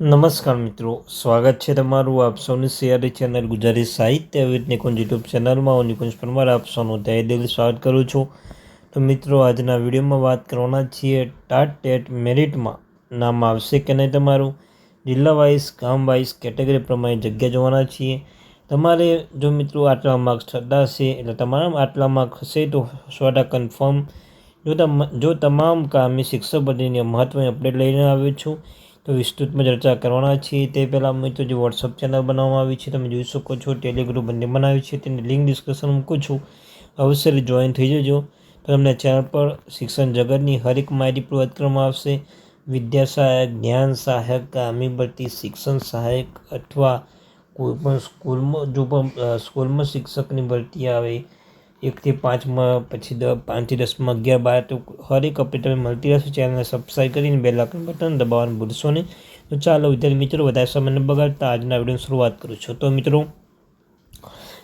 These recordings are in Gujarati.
નમસ્કાર મિત્રો, સ્વાગત છે તમારું આપ સૌની સિયારી ચેનલ ગુજરાતી સાહિત્ય વિથ નિકુંજ યુટ્યુબ ચેનલમાં. હું નિકુંજ પરમાર, આપ સૌનું તહે દિલ સ્વાગત કરું છું. તો મિત્રો, આજના વિડીયોમાં વાત કરવાના છીએ ટાટ ટેટ મેરિટમાં. નામ આવશે કે નહીં તમારું? જિલ્લા વાઇઝ, ગામ વાઇઝ, કેટેગરી પ્રમાણે જગ્યા જોવાના છીએ. તમારે જો મિત્રો આટલા માર્ક્સ થતા હશે, એટલે તમારા આટલા માર્ક્સ હશે, તો સો કન્ફર્મ જો તમ, જો તમામ કામી શિક્ષક ભરતીની મહત્ત્વની અપડેટ લઈને આવ્યો છું. તો વિસ્તૃતમાં ચર્ચા કરવાના છીએ. તે પહેલાં અમે તો જે વોટ્સઅપ ચેનલ બનાવવામાં આવી છે, તમે જોઈ શકો છો. ટેલિગ્રુપ બંને બનાવી છે. તેની લિંક ડિસ્કશન મૂકું છું. અવશ્ય જોઈન થઈ જજો. તો તમને ચેનલ પર શિક્ષણ જગતની હરેક માહિતી પ્રોવાઈડ કરવામાં આવશે. વિદ્યા સહાયક, જ્ઞાન સહાયક, કામી ભરતી શિક્ષણ સહાયક અથવા કોઈપણ સ્કૂલમાં જો પણ સ્કૂલમાં શિક્ષકની ભરતી આવે એકથી પાંચમાં, પછી દ, પાંચથી દસમાં અગિયાર, બાર તો હરેક અપડેટ તમે મળતી રહેશે. ચેનલને સબસ્ક્રાઈબ કરીને બે લાખ બટન દબાવવાનું ભૂલશો નહીં. તો ચાલો, વિદ્યાર્થી મિત્રો, વધારે સમયને બગાડતા આજના વિડીયોની શરૂઆત કરું છું. તો મિત્રો,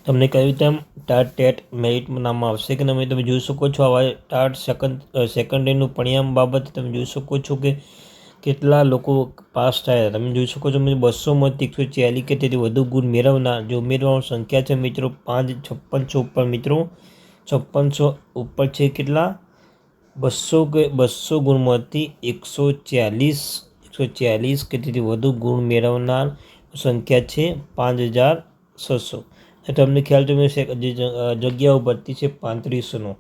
તમને કહ્યું તેમ ટાટ ટેટ મેરિટ નામમાં આવશે કે તમે તમે જોઈ શકો છો. આવા ટાટ સેકન્ડ સેકન્ડરીનું પરિણામ બાબતે તમે જોઈ શકો છો કે કેટલા લોકો પાસ થયા તમે જોઈ શકો છો બસોમાંથી એકસો ચાલી કે તેથી વધુ ગુણ મેળવનાર જે ઉમેદવારોની સંખ્યા છે મિત્રો પાંચ છપ્પનસો ઉપર મિત્રો છપ્પનસો ઉપર છે કેટલા? બસો કે, બસો ગુણમાંથી એકસો ચાલીસ એકસો ચાલીસ કે તેથી વધુ ગુણ મેળવનાર સંખ્યા છે પાંચ હજાર છસો. તમને ખ્યાલ છે જે જગ્યાઓ ભરતી છે પાંત્રીસોનો.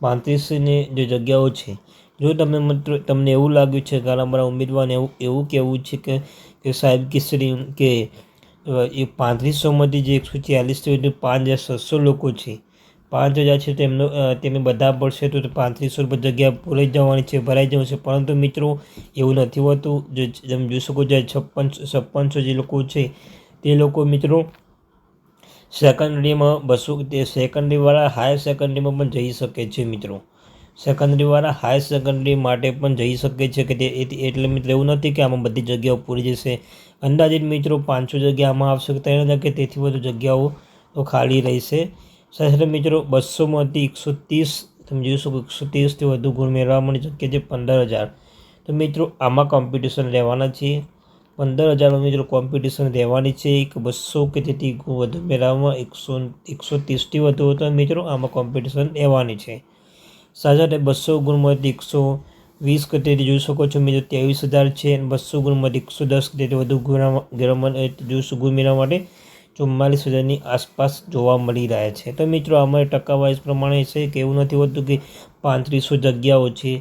પાંત્રીસની જે જગ્યાઓ છે. જો તમે મિત્રો, તમને એવું લાગ્યું છે કે અમારા ઉમેદવારને એવું એવું કહેવું છે કે કે સાહેબ કેસરી કે એ પાંત્રીસોમાંથી જે એકસો ચાલીસ પાંચ હજાર છસો લોકો છે. પાંચ હજાર છે તેમનો તેમને બધા પડશે તો પાંત્રીસો રૂપિયા જગ્યા પૂરાઈ જવાની છે, ભરાઈ જવાની છે. પરંતુ મિત્રો, એવું નથી હોતું. જો તમે જોઈ શકો છો, છપ્પન, છપ્પનસો જે લોકો છે, તે લોકો મિત્રો સેકન્ડરીમાં બસો તે સેકન્ડરીવાળા હાયર સેકન્ડરીમાં પણ જઈ શકે છે મિત્રો. સેકન્ડરીવાળા હાયર સેકન્ડરી માટે પણ જઈ શકે છે કે તે એટલે મિત્રો એવું નથી કે આમાં બધી જગ્યાઓ પૂરી જશે. અંદાજિત મિત્રો પાંચસો જગ્યા આમાં આવશે તેના હજાર કે તેથી વધુ જગ્યાઓ તો ખાલી રહેશે. સાથે મિત્રો બસોમાંથી એકસો ત્રીસ તમે જોઈ શકો એકસો ત્રીસથી વધુ ગુણ મેળવવા મળી શક્ય છે પંદર હજાર. તો મિત્રો આમાં કોમ્પિટિશન રહેવાના છે. પંદર હજારમાં મિત્રો કોમ્પિટિશન રહેવાની છે, એક બસો કે તેથી વધુ મેળવવામાં એકસો એકસો ત્રીસથી વધુ હતો મિત્રો આમાં કોમ્પિટિશન રહેવાની છે. સાજા બસો ગુણમાંથી એકસો વીસ કટેરી જોઈ શકો છો મિત્રો ત્રેવીસ હજાર છે અને બસો ગુણમાંથી એકસો દસ કે તેથી વધુ ગુણ જોઈશું ગુણ મેળવવા માટે. ચુમ્માલીસ હજારની આસપાસ જોવા મળી રહ્યા છે. તો મિત્રો અમારે ટકાવાઇઝ પ્રમાણે છે કે એવું નથી હોતું કે પાંત્રીસો જગ્યાઓ છે.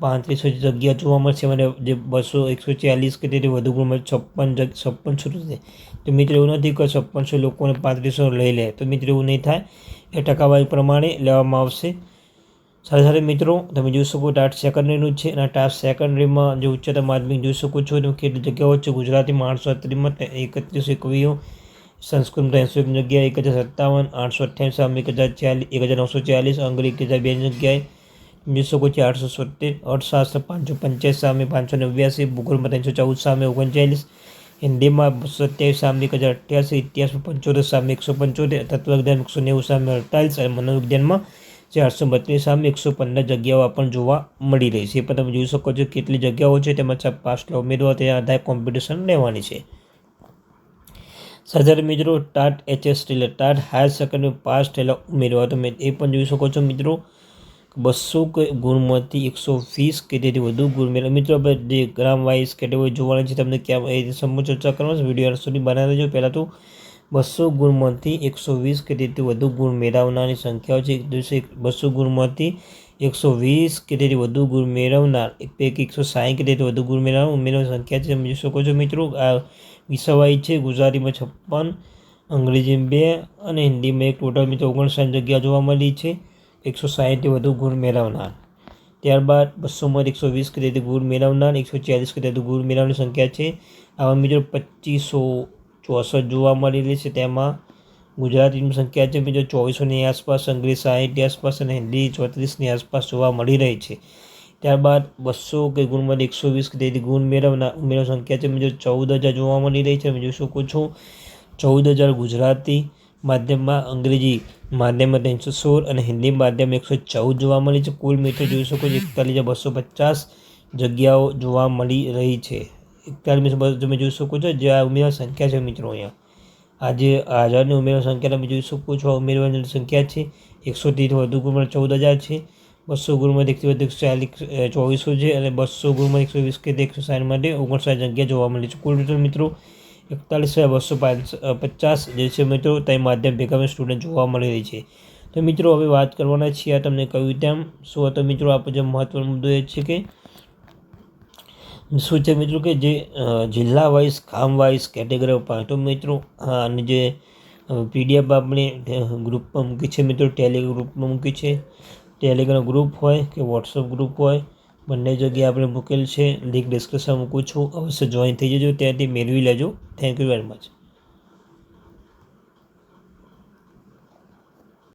પાંત્રીસો જગ્યા જોવા મળશે મને જે બસો એકસો ચાલીસ કે તેથી વધુ ગુણ છપ્પન છપ્પનસો છે તો મિત્રો, એવું નથી કે છપ્પનસો લોકોને પાંત્રીસો લઈ લે. તો મિત્રો, એવું નહીં થાય. એ ટકાવારી પ્રમાણે લેવામાં આવશે. સાથે સાથે મિત્રો, તમે જોઈ શકો ટાટ સેકન્ડરીનું છે અને ટાટ સેકન્ડરીમાં જે ઉચ્ચતર માધ્યમિક જોઈ શકો છો કેટલી જગ્યાઓ છે. ગુજરાતી માણસો ત્રીમાં એકત્રીસો એકવીઓ સંસ્કૃત ત્રણસો એક જગ્યાએ એક હજાર સત્તાવન, આઠસો અઠ્યાવીસ સામે એક હજાર ચાલીસ એક હજાર નવસો ચાલીસ અંગ્રેજી એક હજાર બે જગ્યાએ વીસો કોચી આઠસો સોતેર અર્થશાસ્ત્ર પાંચસો પંચ્યાસી સામે પાંચસો નેવ્યાસી ભૂગોળમાં ત્રણસો ચૌદ સામે ઓગણચાલીસ હિન્દીમાં બસો સત્યાવીસ સામે એક હજાર અઠ્યાસી ઇતિહાસમાં પંચોતેર સામે એકસો પંચોતેર, તત્વજ્ઞાન એકસો નેવું સામે અડતાલીસ અને મનોવિજ્ઞાનમાં ચારસો બત્રીસ સામે એકસો પંદર જગ્યાઓ આપણને જોવા મળી રહી છે. એ પણ તમે જોઈ શકો છો કેટલી જગ્યાઓ છે, તેમાં પાસ ઉમેદવાર, તે આધારે કોમ્પિટિશન લેવાની છે. સર્જર મિત્રો, ટાટ એચએસ એટલે ટાટ, હાયર સેકન્ડરી પાસ થયેલા ઉમેરવા તમે એ પણ જોઈ શકો છો મિત્રો બસો ગુણમાંથી એકસો વીસ કે તેથી વધુ ગુણ મેળવે. મિત્રો, આપણે જે ગ્રામ વાઇઝ કેટેગરી જોવાની છે, તમને ક્યાં એ સમૂહ ચર્ચા કરવાની વીડિયો સુધી બનાવી દેજો પહેલાં તો બસો ગુણમાંથી એકસો વીસ કે તેથી વધુ ગુણ મેળવનારની સંખ્યાઓ છે. દિવસે બસો ગુણમાંથી એકસો વીસ કે તેથી વધુ ગુણ મેળવનાર, એક પૈકી એકસો સાઠ કે તેથી વધુ ગુણ મેળવનાર ઉમેરવાની સંખ્યા છે. સમજી શકો છો મિત્રો, આ વિસવાઈ છે, ગુજરાતીમાં છપ્પન, અંગ્રેજીમાં બે અને હિન્દીમાં એક. ટોટલ મિત્રો ઓગણસાઠ જગ્યા જોવા મળી છે, એકસો સાહીઠથી વધુ ગુણ મેળવનાર. ત્યારબાદ બસોમાં એકસો વીસ તેથી ગુણ મેળવનાર, એકસો ચાલીસ તેથી ગુણ મેળવવાની સંખ્યા છે. આવા મિત્રો પચીસો ચોસઠ જોવા મળેલી છે. તેમાં ગુજરાતીની સંખ્યા છે મિત્રો ચોવીસોની આસપાસ, અંગ્રેજી સાહીઠની આસપાસ અને હિન્દી ચોત્રીસની આસપાસ જોવા મળી રહી છે. ત્યારબાદ બસો કે ગુણમાંથી એકસો વીસ તેથી ગુણ મેળવના ઉમેરો સંખ્યા છે બીજો ચૌદ હજાર જોવા મળી રહી છે. હું જોઈ શકો છું? ચૌદ હજાર ગુજરાતી માધ્યમમાં અંગ્રેજી માધ્યમમાં ત્રણસો સોળ અને હિન્દી માધ્યમ એકસો ચૌદ જોવા મળી છે. કુલ મીટર જોઈ શકો છો એકતાલીસ હજાર બસો પચાસ જગ્યાઓ જોવા મળી રહી છે. એકતાલીસ તમે જોઈ શકો છો જે આ ઉમેદવાર સંખ્યા છે મિત્રો અહીંયા. આજે હજારની ઉમેદવાર સંખ્યા તમે જોઈ શકો છો આ ઉમેદવારની સંખ્યા છે? એકસોથી વધુ ગુણમાં ચૌદ હજાર છે. બસો ગુણમાં એકથી વધુ એકસો ચાલીસ ચોવીસો છે અને બસો ગુણમાં એકસો વીસ કે એકસો સાઠ માટે ઓગણસાઠ જગ્યા જોવા મળી છે. કુલ ટોટલ મિત્રો એકતાલીસ હજાર બસો પચાસ. જે છે મિત્રો ત્યાં માધ્યમ ભેગા સ્ટુડન્ટ જોવા મળી રહી છે. તો મિત્રો હવે વાત કરવાના છીએ આ તમને કહ્યું તેમ શું તો મિત્રો આ જે મહત્વનો મુદ્દો એ છે કે શું છે મિત્રો કે જે જિલ્લા વાઇઝ, ગામ વાઇઝ, કેટેગરી તો મિત્રો અને જે પીડીએફ આપણે ગ્રુપમાં મૂકી છે મિત્રો ટેલી ગ્રુપમાં મૂકી છે. ટેલિગ્રામ ગ્રુપ હોય કે વોટ્સઅપ ગ્રુપ હોય, બંને જગ્યાએ આપણે મૂકેલ છે. લિંક ડિસ્ક્રિપ્શન મૂકું છું. અવશ્ય જોઈન થઈ જજો. ત્યાંથી મેળવી લેજો. Thank you very much